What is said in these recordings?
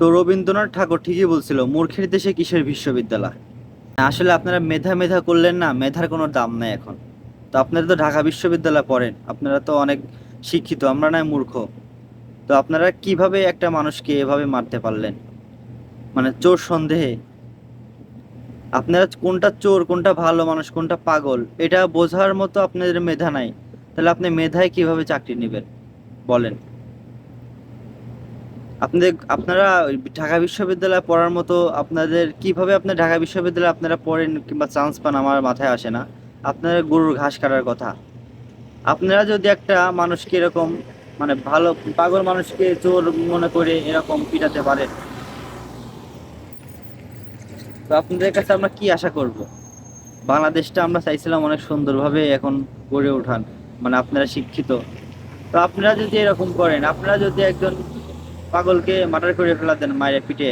তো রবীন্দ্রনাথ ঠাকুর ঠিকই বলছিল, মূর্খের দেশে কিসের বিশ্ববিদ্যালয়? আসলে আপনারা মেধা মেধা করলেন না, মেধার কোনো দাম নাই এখন। তো আপনারা তো ঢাকা বিশ্ববিদ্যালয় পড়েন, আপনারা তো অনেক শিক্ষিত, আমরা নয় মূর্খ। তো আপনারা কীভাবে একটা মানুষকে এভাবে মারতে পারলেন? মানে চোর সন্দেহে। আপনারা কোনটা চোর, কোনটা ভালো মানুষ, কোনটা পাগল, এটা বোঝার মতো আপনাদের মেধা নাই। তাহলে আপনি মেধায় কীভাবে চাকরি নেবেন? বলেন। আপনাদের, আপনারা ঢাকা বিশ্ববিদ্যালয়ে পড়ার মতো আপনাদের, কীভাবে আপনার ঢাকা বিশ্ববিদ্যালয়ে আপনারা পড়েন কিংবা চান্স পান আমার মাথায় আসে না। আপনারা গরুর ঘাস কাটার কথা। আপনারা যদি একটা মানুষকে এরকম মানে ভালো, পাগল মানুষকে চোর মনে করে এরকম পিটাতে পারেন, তো আপনাদের কাছে আমরা কি আশা করব? বাংলাদেশটা আমরা চাইছিলাম অনেক সুন্দরভাবে এখন গড়ে ওঠান মানে আপনারা শিক্ষিত। তো আপনারা যদি এরকম করেন, আপনারা যদি একজন পাগলকে মার্ডার করে ফেলা দেন মায়ের পিঠে,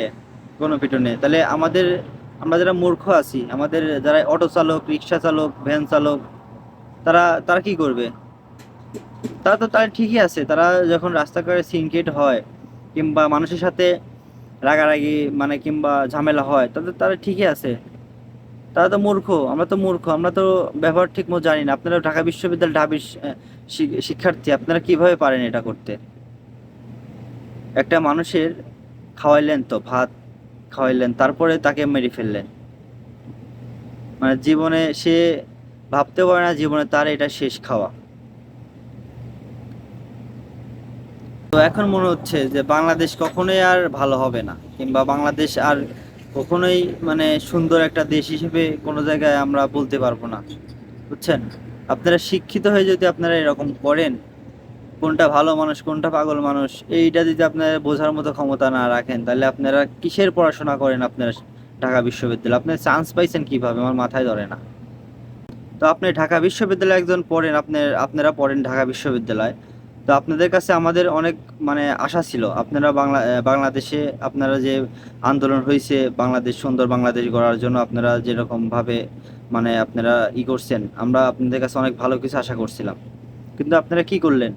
কোনো পিটনে তাহলে আমাদের, আমরা যারা মূর্খ আছি, আমাদের যারা অটো চালক, রিক্সা চালক, ভ্যান চালক, তারা তারা কি করবে? তারা তো তারা ঠিকই আছে। তারা যখন রাস্তাঘাটে সিনকেট হয়, কিংবা মানুষের সাথে রাগারাগি মানে কিংবা ঝামেলা হয়, তাদের, তারা ঠিকই আছে। তারা তো মূর্খ, আমরা তো মূর্খ, আমরা তো ব্যবহার ঠিক মতো জানি না। আপনারা ঢাকা বিশ্ববিদ্যালয় ঢাবির শিক্ষার্থী, আপনারা কীভাবে পারেন এটা করতে? একটা মানুষের খাওয়াইলেন তো, ভাত খাওয়াইলেন, তারপরে তাকে মেরে ফেললেন। মানে জীবনে সে ভাবতে পারে না জীবনে তার এটা শেষ খাওয়া। তো এখন মনে হচ্ছে যে বাংলাদেশ কখনোই আর ভালো হবে না, কিংবা বাংলাদেশ আর কখনোই মানে সুন্দর একটা দেশ হিসেবে কোনো জায়গায় আমরা বলতে পারব না। বুঝছেন? আপনারা শিক্ষিত হয়ে যদি আপনারা এরকম করেন কোনটা ভালো মানুষ, কোনটা পাগল মানুষ, এইটা যদি আপনারা বোঝার মতো ক্ষমতা না রাখেন, তাহলে আপনারা কিসের পড়াশোনা করেন আপনারা ঢাকা বিশ্ববিদ্যালয়? আপনারা চান্স পাইছেন কীভাবে? আমার মাথায় ধরে না। তো আপনি ঢাকা বিশ্ববিদ্যালয়ে একজন পড়েন, আপনার, আপনারা পড়েন ঢাকা বিশ্ববিদ্যালয়। তো আপনাদের কাছে আমাদের অনেক মানে আশা ছিল। আপনারা বাংলা বাংলাদেশে আপনারা যে আন্দোলন হয়েছে বাংলাদেশ, সুন্দর বাংলাদেশ গড়ার জন্য আপনারা যেরকম ভাবে মানে আপনারা ই করছেন, আমরা আপনাদের কাছে অনেক ভালো কিছু আশা করছিলাম। কিন্তু আপনারা কি করলেন?